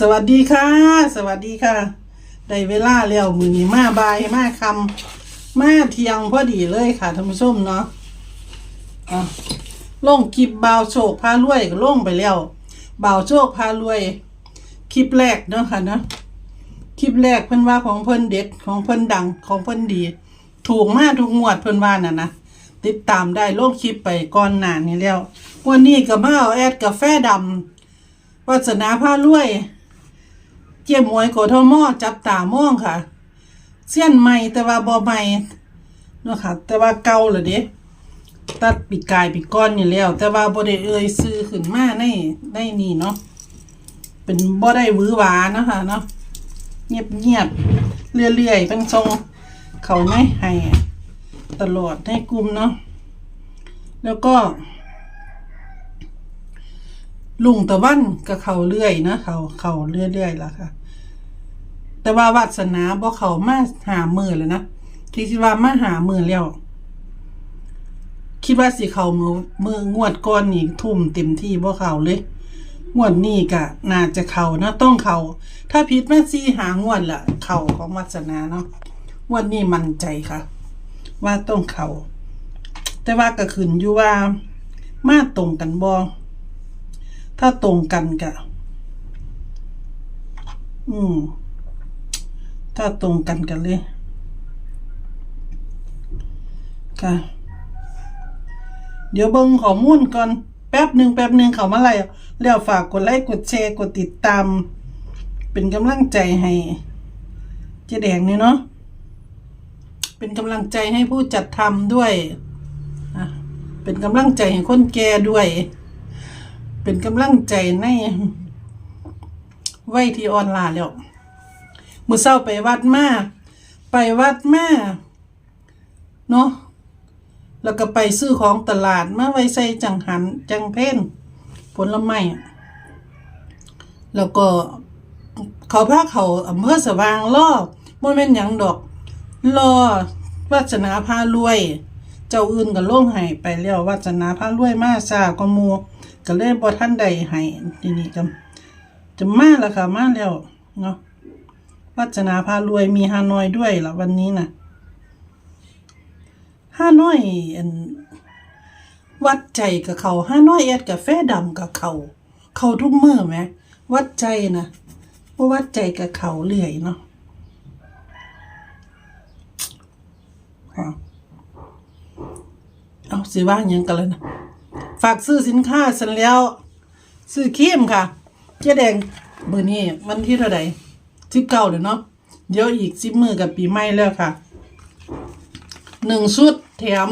สวัสดีค่ะ สวัสดีค่ะ ได้เวลาแล้วมือนี้มาบายมาคำมาเทียงพอดีเลยค่ะท่านผู้ชมเนาะอะลงคลิปบ่าวโชคพารวยก็ลงไปแล้วบ่าวโชคพารวย คลิปแรกเนาะค่ะเนาะคลิปแรกเพิ่นว่าของเพิ่นเด็ดของเพิ่นดังของเพิ่นดี ถูกมากทุกงวดเพิ่นว่าน่ะนะติดตามได้ลงคลิปไปก่อนหน้านี้แล้ว วันนี้ก็มาเอาแอดกาแฟดำวาสนาพารวย เจี๊ยบหมวยโกทมอจับตามองค่ะเสี้ยนใหม่แต่ว่าบ่ใหม่เนาะค่ะ แต่ว่าเก่าเลยเด้ตัดปีกกายปีก้อนนี่แล้ว แต่ว่าบ่ได้เอ่ยซื้อขึ้นมาในในนี่เนาะเป็นบ่ได้วือหวานะคะเนาะเงียบเงียบๆเรื่อยๆเป็นทรงเขาไม่ให้ตลอดให้กลุ่มเนาะแล้วก็ ลุงตะวันก็เขาเรื่อยนะเขาเขาเรื่อยๆล่ะค่ะ แต่ว่าวาสนาบ่เขามาหามือเลยนะที่คิว่ามาหามือแล้วคิดว่าสิเขามือมืองวดก้อนนี่ทุ่มเต็มที่บ่เขาเลยงวดนี้ก็น่าจะเขานะต้องเขาถ้าพิษแม่ซีหางวดละเข่าของวาสนาเนาะงวดนี้มั่นใจค่ะ ว่าต้องเขาแต่ว่าก็ขึ้นอยู่ว่ามาตรงกันบ่ ถ้าตรงกันกะอืม ถ้าตรงกันกันเลยค่ะเดี๋ยวเบิ่งข้อมูลก่อน แป๊บหนึ่งแป๊บหนึ่งเขามาอะไรแล้วฝากกดไลค์กดแชร์กดติดตาม เป็นกำลังใจให้ เจ๊แดงนี่เนาะเป็นกำลังใจให้ผู้จัดทำด้วย เป็นกำลังใจให้คนแก่ด้วย เป็นกำลังใจในไว้ที่ออนไลน์แล้วมือเศร้าไปวัดมาไปวัดมาเนาะแล้วก็ไปซื้อของตลาดมาไว้ใส่จังหันจังเพ่นผลไม้แล้วก็เขาพาเขาอำเภอสว่างล่อบ่แม่นหยังดอกรอวัฒนาพารวย เจ้าอื่นก็ลงให้ไปแล้ววัฒนาพารวยมาซาก็มู ก็เลยบ่ท่านใดให้ทีนี้ก็จะมาแล้วค่ะมาแล้วเนาะวัจนาพารวยมีฮานอยด้วยละวันนี้นะฮานอยอันวัดใจกับเขาฮานอยแอดกาแฟดำกับเขา เขาทุกมือไหมวัดใจนะว่าวัดใจกับเขาเรื่อยเนาะเอาสิว่าหยังกันเลยนะ ฝากซื้อสินค้าเสร็จแล้ว ซื้อครีมค่ะ เจ๊แดงเบอร์นี้วันที่เท่าไหร่สิบเก้าเดี๋ยวเนาะเดี๋ยวอีกสิบมือกับปีใหม่แล้วค่ะหนึ่งชุดแถม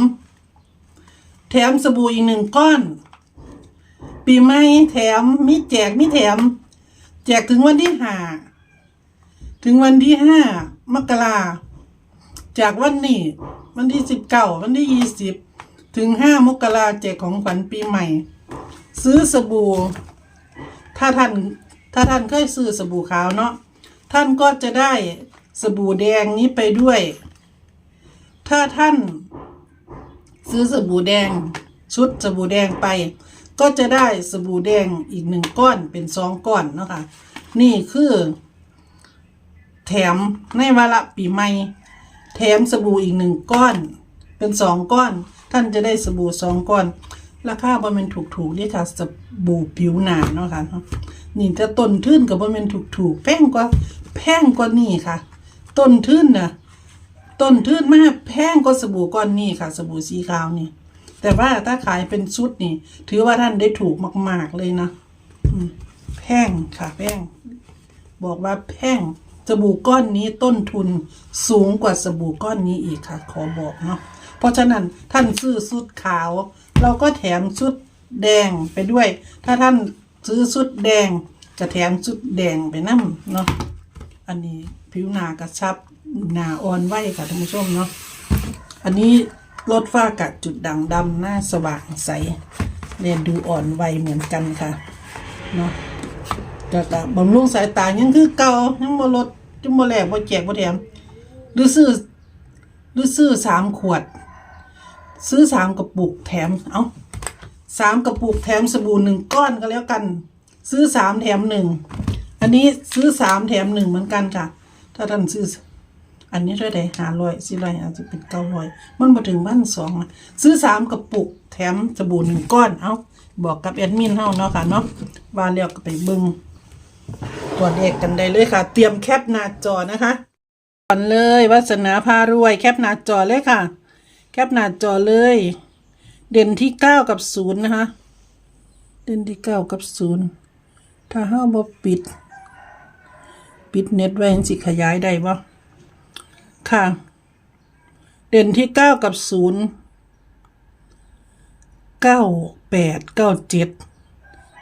แถมสบู่อีกหนึ่งก้อน ปีใหม่แถมมีแจกมีแถม แจกถึงวันที่ห้าถึงวันที่ห้ามกราจากวันนี้ วันที่สิบเก้าวันที่ยี่สิบ ถึงห้ามกราแจกของขวัญปีใหม่ ซื้อสบู่ ถ้าท่านถ้าท่านเคยซื้อสบู่ขาวเนาะท่านก็จะได้สบู่แดงนี้ไปด้วย ถ้าท่านซื้อสบู่แดง ชุดสบู่แดงไป ก็จะได้สบู่แดงอีกหนึ่งก้อนเป็นสองก้อนเนาะคะนี่คือ แถมในวาระปีใหม่ แถมสบู่อีกหนึ่งก้อน เป็นสองก้อน ท่านจะได้สบู่สองก้อน ราคาบ่แม่นถูกๆนี่ค่ะสบู่ผิวหนาเนาะค่ะนาะนี่แต่ต้นทุนก็บ่แม่นถูกๆแพงกว่าแพงกว่านี่ค่ะ ต้นทุนน่ะต้นทุนมากแพงกว่าสบู่ก้อนนี้ค่ะ สบู่สีขาวนี่ แต่ว่าถ้าขายเป็นชุดนี่ ถือว่าท่านได้ถูกมาก ๆเลยนะแพงค่ะแพงบอกว่าแพงสบู่ก้อนนี้ต้นทุนสูงกว่าสบู่ก้อนนี้อีกค่ะ ขอบอกเนาะ ราะฉะนั้นท่านซื้อชุดขาว เราก็แถมชุดแดงไปด้วย ถ้าท่านซื้อชุดแดงจะแถมชุดแดงไปนั่มเนาะอันนี้ผิวหนากระชับหนาอ่อนไหวค่ะท่านผู้ชมเนาะอันนี้ลดฝ้ากระจุดด่างดำหน้าสว่างใสเรียดูอ่อนวัยเหมือนกันค่ะเนาะก็ก็บำรุงสายตายังคือเก่ายังบ่ลดจังบ่แหลกบ่แจกบ่แถมหรือซื้อหรือซื้อสามขวด ซื้อสามกระปุกแถม เอ้าสามกระปุกแถมสบู่หนึ่งก้อนก็แล้วกัน ซื้อสามแถมหนึ่ง อันนี้ซื้อสามแถมหนึ่งเหมือนกันค่ะ ถ้าท่านซื้อ อันนี้เท่าไหร่หาร้อยสี่ร้อยอาจจะเป็นเก้าร้อยมันมาถึงบ้านสองซื้อสามกระปุกแถมสบู่หนึ่งก้อน เอาบอกกับแอดมินเฮาเนาะค่ะเนาะว่าแล้วก็ไปบิ่งตัวเลขกันได้เลยค่ะ เตรียมแคปหน้าจอนะคะก่อนเลยวาสนาพารวยแคปหน้าจอเลยค่ะ แคปหน้าจอเลย เด่นที่เก้ากับศูนย์นะคะ เด่นที่เก้ากับศูนย์ถ้าเฮาบ่ปิด ปิดเน็ตไว้จังสิขยายได้บ่ค่ะ เด่นที่เก้ากับศูนย์เก้าแปดเก้าเจ็ด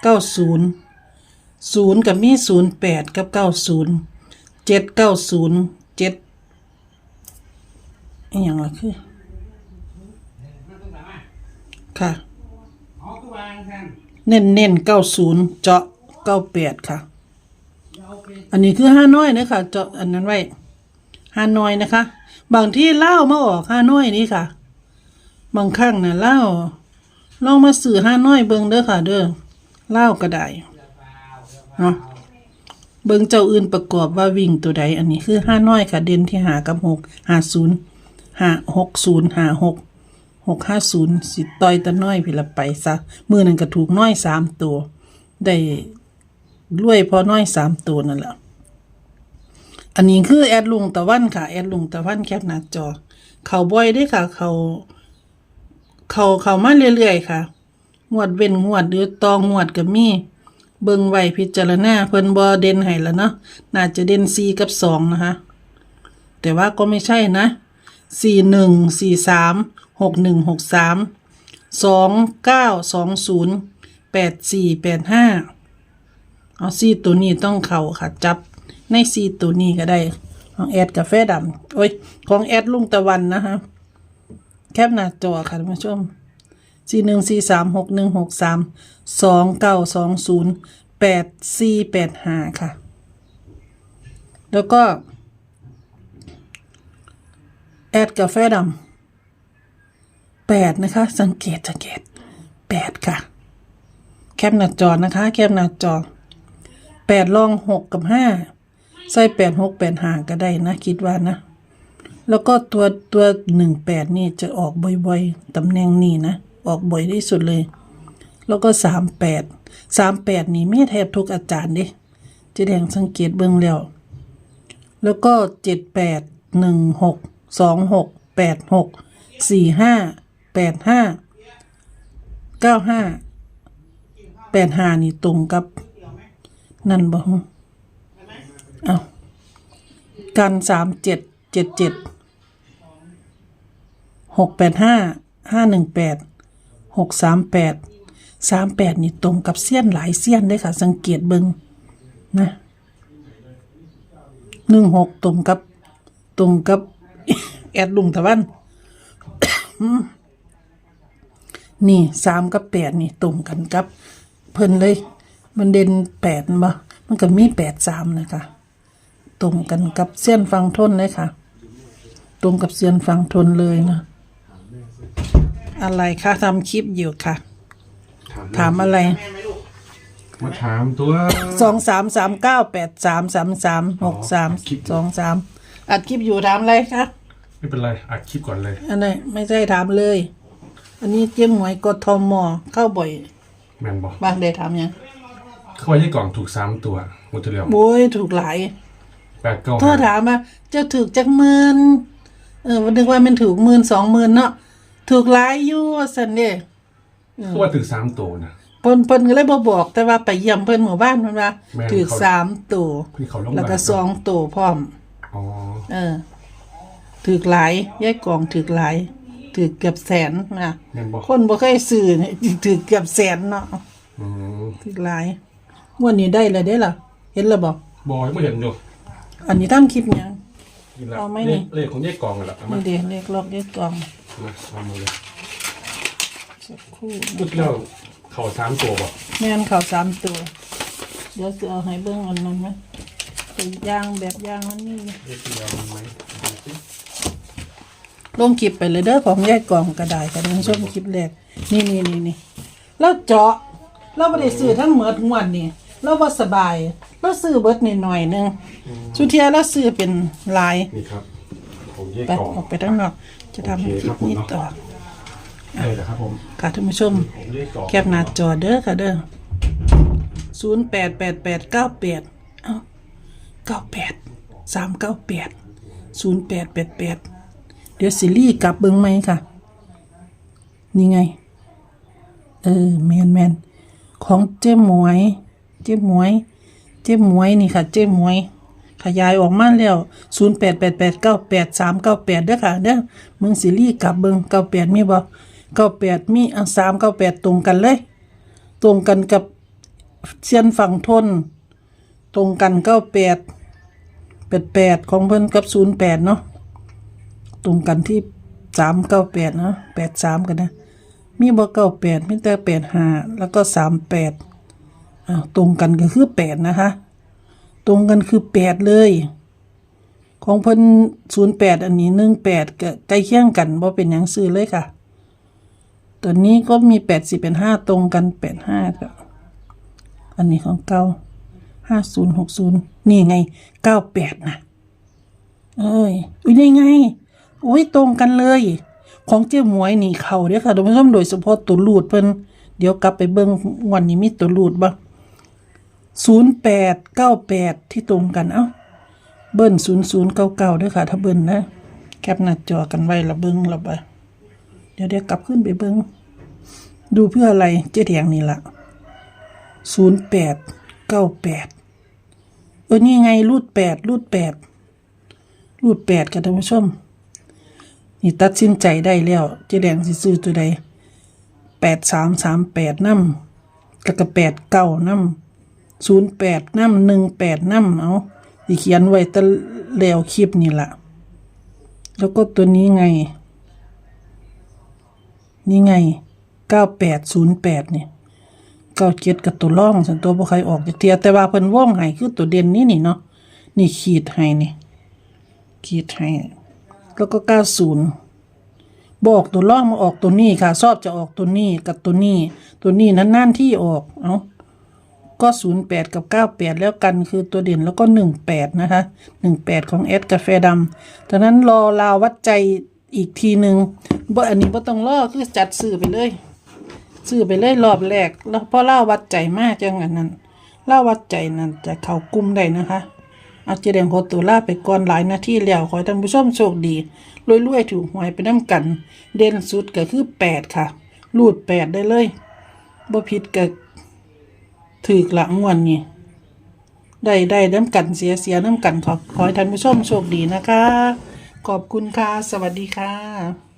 เก้าศูนย์ศูนย์กับมีศูนย์แปดกับเก้าศูนย์เจ็ดเก้าศูนย์เจ็ดอย่างละคือ ค่ะเน้นเน้นเก้าศูนย์เจาะเก้าแปดค่ะอันนี้คือห้าน้อยนะคะเจาะอันนั้นไว้ฮานอยนะคะ บางที่เล่ามาออกฮานอยนี่ค่ะ บางครั้งนะเล่าลองมาสื่อฮานอยเบิงเด้อค่ะ เด้อเล่าก็ได้เนาะเบิงเจ้าอื่นประกอบว่าวิ่งตัวใด อันนี้คือห้าน้อยค่ะ เด่นที่หากับหกหาศูนย์หาหกศูนย์หาหก หกห้าศูนย์สิต่อยตะน้อยพี่ละไปซะมือหนึ่งก็ถูกน้อยสามตัว ได้รวยพอน้อยสามตัวนั่นแหละอันนี้คือแอดลุงตะวันค่ะ แอดลุงตะวันแคปหน้าจอ เขาบ่อยเด้ค่ะ เขา เขาเขามาเรื่อยๆค่ะงวดเว้นงวดหรือตองงวดก็มีเบิ่งไว้พิจารณาเพิ่นบ่เด่นให้แล้วเนาะน่าจะเด่น4กับ2นะคะ แต่ว่าก็ไม่ใช่นะสี่หนึ่งสี่สาม 41 43 61 63 29 20 84 85เอาซีตัวนี้ต้องเข่าค่ะ จับในซีตัวนี้ก็ได้ ของแอดกาแฟดำโอ้ย ของแอดลุงตะวันนะคะแคปหน้าจอค่ะท่านผู้ชมสี่หนึ่งสี่สามหกหนึ่งหกสามสองเก้าสองศูนย์แปดสี่แปดห้าค่ะ แล้วก็ แอดกาแฟดำ แปดนะคะ สังเกตสังเกตแปดค่ะ แคปหน้าจอนะคะ แคปหน้าจอแปดลองหกกับห้าใส่แปดหกแปดห่างก็ได้นะ คิดว่านะ แล้วก็ตัวตัวหนึ่งแปดนี่จะออกบ่อยๆตำแหน่งนี้นะ ออกบ่อยที่สุดเลย แล้วก็สามแปดสามแปดนี่ไม่แทบทุกอาจารย์ดิจะแดงสังเกตเบื้องแล้วแล้วก็เจ็ดแปดหนึ่งหกสองหกแปดหกสี่ห้า แปดห้าเก้าห้าแปดห้านี่ตรงกับนั่นบ่เอากันสามเจ็ดเจ็ดเจ็ดหกแปดห้าห้าหนึ่งแปดหกสามแปดสามแปดนี่ตรงกับเสี้ยนหลายเสี้ยนเลยค่ะ สังเกตเบิงนะหนึ่งหกตรงกับ ตรงกับ แอดลุงตะวัน นี่สามกับแปดนี่ตรงกันกับ เพิ่นเลย มันเด่นแปดบ่มันก็มีแปดสามนะคะตรงกันกับเส้นฟังทนเลยค่ะ ตรงกับเส้นฟังทนเลยนะอะไรคะทำคลิปอยู่ค่ะ ถามอะไร มาถามตัวสองสามสามเก้าแปดสามสามสามหกสามสองสามอัดคลิปอยู่ถามอะไรคะไม่เป็นไรอัดคลิปก่อนเลย อันไหนไม่ใช่ถามเลย อันนี้เจ๊หมวยกทมเข้าบ่อย แมนบอกบางเดถามยังเขาว่ายี่กล่องถูกสามตัวหมดตัวเดียวโอ้ยถูกหลายแปดเก้าโทษถามมาเจ้าถูกจักหมื่นเออวันนึกว่ามันถูกหมื่นสองหมื่นเนาะถูกหลายอยู่สันเด้เขาว่าถูกสามตัวนะ เพิ่นเพิ่นก็เลยบ่บอก แต่ว่าไปเยี่ยมเพิ่นหมู่บ้านเพิ่นว่าแม่นถูกเขา สามตัวพี่เขาลงแล้วก็มาสองตัวพร้อม อ๋อเออถูกหลายยายกองถูกหลาย ถูกเกือบแสนนะแมนบอกคนบ่เคยซื้อนี่ถูกเกือบแสนเนาะอืมถูกหลายงวันนี้ได้แล้วเด้ล่ะ เห็นแล้วบ่บอยไม่เห็นอยู่อันนี้ทำคลิปหยัง กินละเอาไหมเลนี่ขเลขของยี่กล่องกันละเอามานี่เด้เลขลอกเลขกองมาเอามาเลยสักครู่พูดแล้วเขาสามตัวบอกแม่นข้าวสามตัว เดี๋ยวจะเอาให้เบิ่งอันนั้นไหมเป็นย่างแบบย่างมันนี่เลขเดียวมันไหมดูสิ ลงคลิปไปเลยเด้อของแยกกล่องกระดาษกันชมคลิปแรกนี่นี่นี่นี่แล้วเจาะเราไม่ได้ซื้อทั้งหมดงวดนี่เราบ่สบายแล้วซื้อเบิดนิดหน่อยหนึงสุเทียแล้วซื้อเป็นลายนี่ครับผมแยกไปกล่องออกไปข้างนอกจะทำโอเคคลิครัปบผมนี้เนาะต่อเลยนะครับผมค่ะท่านผู้ชมผมแยกกล่องแคปหน้าจอเด้อค่ะเด้อศูนย์แปดแปดแปดเก้าแปดเอ้าเก้าแปดสามเก้าแปดศูนย์แปดแปดแปดเดี๋ยวสิรี่กลับเบิ้งไหมค่ะ นี่ไง เออแมนแมนของเจ๊หมวย เจ๊หมวย เจ๊หมวยนี่ค่ะ เจ๊หมวย ขยายออกมาแล้วศูนย์แปดแปดแปดเก้าแปดสามเก้าแปดเด้อค่ะเด้อมึงสิรี่กลับเบิ้งเก้าแปดมีบ่เก้าแปดมีอะสามเก้าแปดตรงกันเลย ตรงกันกับเชียนฝั่งทน ตรงกันเก้าแปดแปดแปดของเพิ่นกับศูนย์แปดเนาะ ตรงกันที่สามเก้าแปดเนาะแปดสามกันนะ มีบ่เก้าแปดมีแต่แปดห้าแล้วก็สามแปดอ้าวตรงกันก็คือแปดนะคะ ตรงกันคือแปดเลย ของเพิ่นศูนย์แปดอันนี้หนึ่งแปดก็ใกล้เคียงกันบ่เป็นหยังซื้อเลยค่ะ ตัวนี้ก็มีแปดสิบเป็นห้าตรงกันแปดห้าก็อันนี้ของเก้าห้าศูนย์หกศูนย์นี่ไงเก้าแปดนะเอ้ยอุ้ยนี่ไง อ้ยตรงกันเลย ของเจ้าหมวยนี่เขาเด้อค่ะท่านผู้ชมโดยเฉพาะตัวรูดเพิ่นเดี๋ยวกลับไปเบิ่งวันนี้มีตัวรูดบ่ศูนย์แปดเก้าแปดที่ตรงกันเอ้าเบิ้ลศูนย์ศูนย์เก้าเก้าด้วยค่ะ ถ้าเบิ้ลนะ แคปหน้าจอกันไว้ละเบิ้งละบ่เดี๋ยวเดี๋ยวกลับขึ้นไปเบิ้งดูเพื่ออะไรเจ๊แดงนี่ละศูนย์แปดเก้าแปดเออนี่ไงรูดแปดรูดแปดรูดแปดค่ะท่านผู้ชม นี่ตัดสินใจได้แล้วเจ๊แดงสิซื้อตัวใดแปดสามสามแปดน้ำแล้วก็แปดเก้าน้ำศูนย์แปดน้ำหนึ่งแปดน้ำเอาสิเขียนไว้แตะแล้วคลิปนี่ละแล้วก็ตัวนี้ไง นี่ไงเก้าแปดศูนย์แปดเนี่ยเก้าเจ็ดกับตัวร่องสันตัวบ่ใครออกจากเทียแต่ว่าเพิ่นว่องให้คือตัวเด่นนี่นี่เนาะนี่ขีดให้นี่ขีดให้ แล้วก็เก้าศูนย์บอกตัวร่องมาออกตัวนี้ค่ะชอบจะออกตัวนี้กับตัวนี้ ตัวนี้นั้นนั่นที่ออกเอาก็08กับ98แล้วกันคือตัวเด่นแล้วก็18นะคะ18ของเอสกาแฟดำจากนั้นรอลาววัดใจอีกทีหนึ่งบ่อันนี้บ่ต้องรอคือจัดซื้อไปเลยซื้อไปเลยรอบแรก แล้วพอเล่าวัดใจมากจังอันนั้นเล่าวัดใจนั้นจะเข้ากลุ่มได้นะคะ เอาเจแดงโคตัวล่าไปก่อนหลายนาทีแล้วขอให้ท่านผู้ชมโชคดีรวยๆถูกหวยไปน้ำกัน เด่นสุดก็คือ8ค่ะ รูด8ได้เลยบ่ผิดกับถือกละงวนนี่ได้ได้น้ำกันเสียเสียน้ำกันขอขอให้ท่านผู้ชมโชคดีนะคะ ขอบคุณค่ะ สวัสดีค่ะ